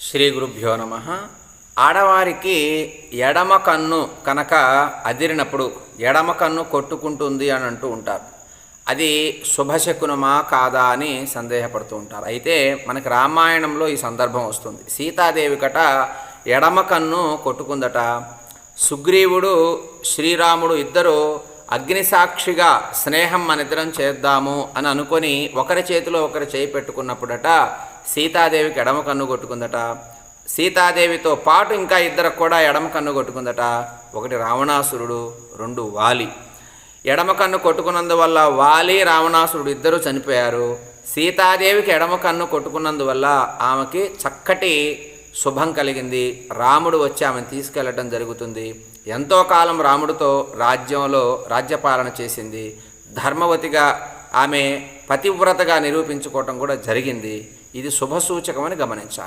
శ్రీ గురుభ్యో నమ. ఆడవారికి ఎడమ కన్ను కనుక అదిరినప్పుడు ఎడమ కన్ను కొట్టుకుంటుంది అని అంటూ ఉంటారు. అది శుభశకునమా కాదా అని సందేహపడుతూ ఉంటారు. అయితే మనకి రామాయణంలో ఈ సందర్భం వస్తుంది. సీతాదేవి కట ఎడమ కన్ను కొట్టుకుందట. సుగ్రీవుడు శ్రీరాముడు ఇద్దరు అగ్నిసాక్షిగా స్నేహం మనిద్దరం చేద్దాము అని అనుకొని ఒకరి చేతిలో ఒకరు చేయి పెట్టుకున్నప్పుడట సీతాదేవికి ఎడమ కన్ను కొట్టుకుందట. సీతాదేవితో పాటు ఇంకా ఇద్దరు కూడా ఎడమ కన్ను కొట్టుకుందట. ఒకటి రావణాసురుడు రెండు వాలి. ఎడమ కన్ను కొట్టుకున్నందువల్ల వాలి రావణాసురుడు ఇద్దరు చనిపోయారు. సీతాదేవికి ఎడమ కన్ను కొట్టుకున్నందువల్ల ఆమెకి చక్కటి శుభం కలిగింది. రాముడు వచ్చి ఆమెను తీసుకెళ్ళటం జరుగుతుంది. ఎంతో కాలం రాముడితో రాజ్యంలో రాజ్యపాలన చేసింది. ధర్మవతిగా ఆమె పతివ్రతగా నిరూపించుకోవటం కూడా జరిగింది. ఇది శుభసూచకమని గమనించాలి.